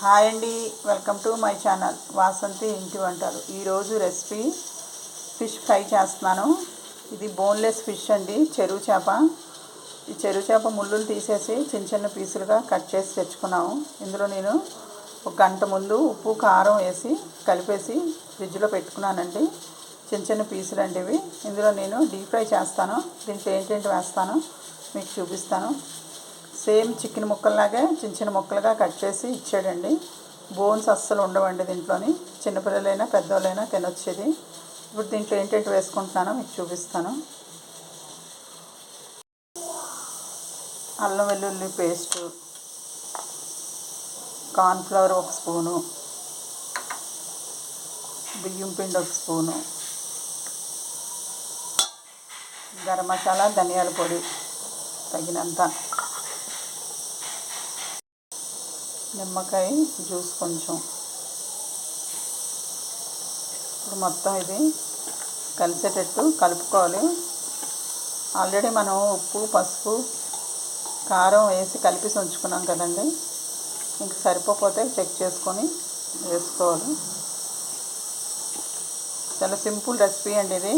Hi అండి welcome to my channel. Vasanthi ఇంటి వంటలు. ఈరోజు రెసిపీ ఫిష్ ఫ్రై చేస్తున్నాను. ఇది బోన్లెస్ ఫిష్ అండి చెరువు చేప. ఈ చెరువు చేప ముళ్ళులు తీసేసి చిన్న చిన్న పీసులుగా కట్ చేసి తెచ్చుకున్నాము. ఇందులో నేను ఒక గంట ముందు ఉప్పు కారం వేసి కలిపేసి ఫ్రిడ్జ్లో పెట్టుకున్నానండి. చిన్న చిన్న పీసులు అండి ఇవి ఇందులో నేను డీప్ ఫ్రై చేస్తాను. దీంట్లో ఏంటంటే వేస్తాను? మీకు చూపిస్తాను. సేమ్ చికెన్ ముక్కల్లాగే చిన్న చిన్న ముక్కలుగా కట్ చేసి ఇచ్చాడండి. బోన్స్ అస్సలు ఉండవండి దీంట్లోని. చిన్నపిల్లలైనా పెద్దవాళ్ళైనా తినొచ్చేది. ఇప్పుడు దీంట్లో ఏంటంటే వేసుకుంటున్నానో మీకు చూపిస్తాను. అల్లం వెల్లుల్లి పేస్టు కార్న్ఫ్లవర్ ఒక స్పూను బియ్యం పిండి ఒక స్పూను గరం మసాలా ధనియాల పొడి తగినంత. నిమ్మకాయ జ్యూస్ కొంచెం. ఇప్పుడు మొత్తం ఇది కలిసేటట్టు కలుపుకోవాలి. ఆల్రెడీ మనం ఉప్పు పసుపు కారం వేసి కలిపి ఉంచుకున్నాం కదండి. ఇంక సరిపోతే చెక్ చేసుకొని వేసుకోవాలి. చాలా సింపుల్ రెసిపీ అండి ఇది.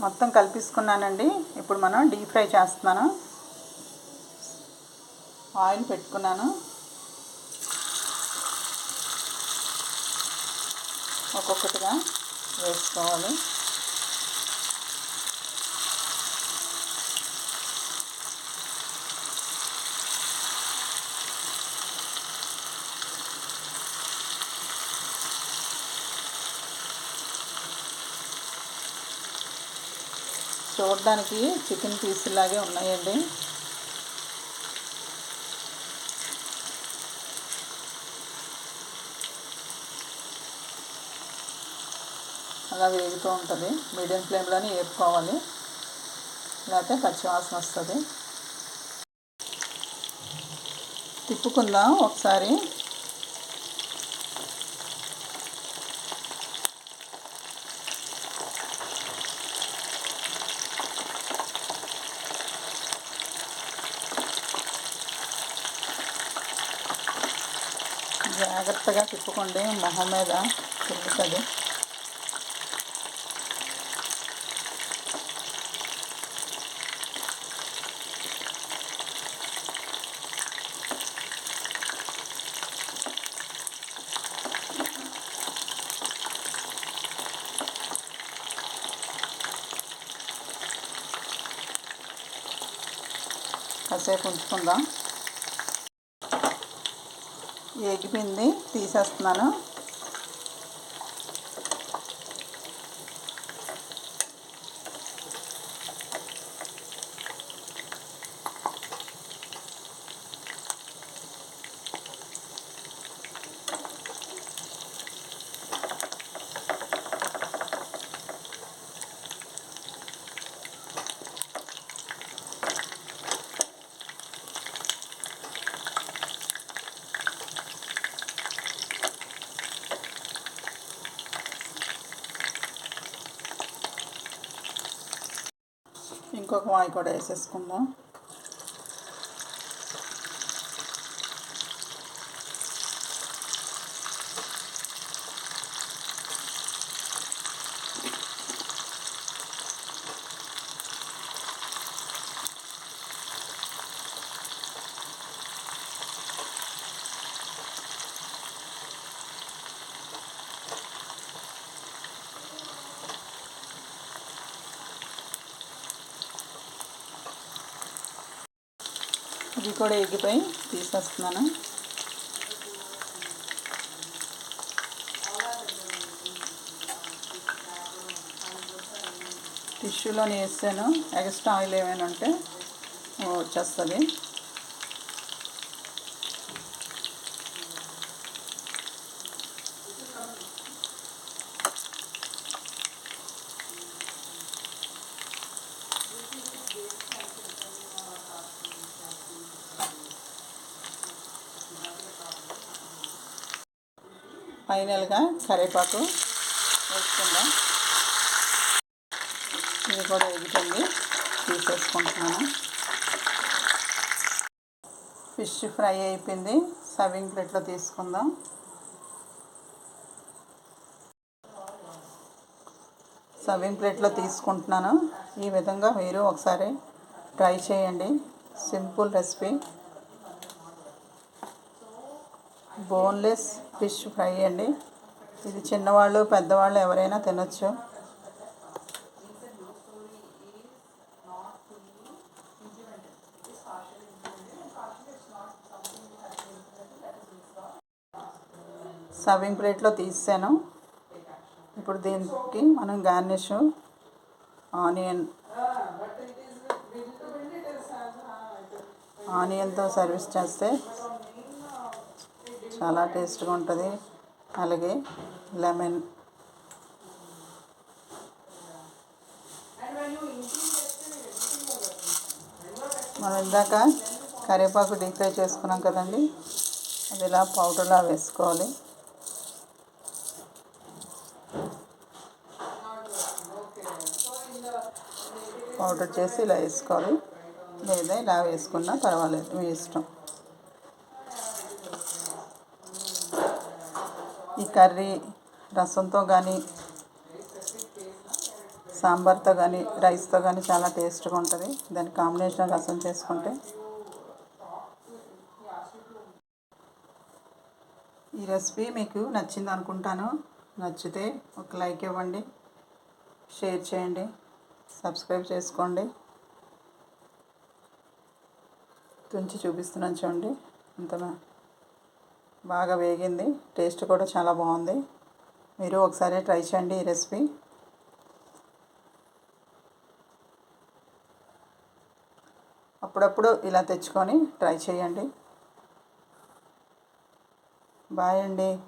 మొత్తం కలిపిసుకున్నానండి. ఇప్పుడు మనం డీప్ ఫ్రై చేస్తున్నాను. ఆయిల్ పెట్టుకున్నాను. ఒక్కొక్కటిగా వేసుకోవాలి. చూడడానికి చికెన్ పీసులాగే ఉన్నాయండి. అలా వేగుతూ ఉంటుంది. మీడియం ఫ్లేమ్లోనే వేపుకోవాలి. లేకపోతే పచ్చివాసన వస్తుంది. తిప్పుకుందాం ఒకసారి. జాగ్రత్తగా తిప్పుకోండి. మొహం మీద తిరుగుతుంది. కాసేపు ఉంచుకుందాం. ఎగిపింది తీసేస్తున్నాను. ఇంకొక వాయి కూడా వేసేసుకుందాం. ఇది కూడా ఎగ్గిపోయి తీసేస్తున్నాను. టిష్యూలోనే వేసాను. ఎక్స్ట్రా ఆయిల్ ఏమైనా ఉంటే వచ్చేస్తుంది. ఫైనల్గా కరివేపాకు వేసుకుందాం. ఇది కూడా ఎదుగుతుంది తీసేసుకుంటున్నాను. ఫిష్ ఫ్రై అయిపోయింది. సర్వింగ్ ప్లేట్లో తీసుకుందాం. సర్వింగ్ ప్లేట్లో తీసుకుంటున్నాను. ఈ విధంగా మీరు ఒకసారి ట్రై చేయండి. Simple recipe. Boneless fish fry అండి. ఇది చిన్నవాళ్ళు పెద్దవాళ్ళు ఎవరైనా తినచ్చు. సర్వింగ్ ప్లేట్లో తీసాను ఇప్పుడు దీనికి మనం గార్నిష్ ఆనియన్ ఆనియన్తో సర్వీస్ చేస్తే చాలా టేస్ట్గా ఉంటుంది. అలాగే లెమన్. మనం ఇందాక కరివేపాకు డీప్ ఫ్రై చేసుకున్నాం కదండి. అది ఇలా పౌడర్లా వేసుకోవాలి. పౌడర్ చేసి ఇలా వేసుకోవాలి. లేదా ఇలా వేసుకున్నా పర్వాలేదు మీ ఇష్టం. ఈ కర్రీ రసంతో కానీ సాంబార్తో కానీ రైస్తో కానీ చాలా టేస్ట్గా ఉంటుంది. దాని కాంబినేషన్ రసం చేసుకుంటే. ఈ రెసిపీ మీకు నచ్చింది అనుకుంటాను. నచ్చితే ఒక లైక్ ఇవ్వండి. షేర్ చేయండి. సబ్స్క్రైబ్ చేసుకోండి. తుంచి చూపిస్తున్నాను చూడండి. అంత బాగా వేగింది. టేస్ట్ కూడా చాలా బాగుంది. మీరు ఒకసారి ట్రై చేయండి ఈ రెసిపీ. అప్పుడప్పుడు ఇలా తెచ్చుకొని ట్రై చేయండి. బాయ్ అండి.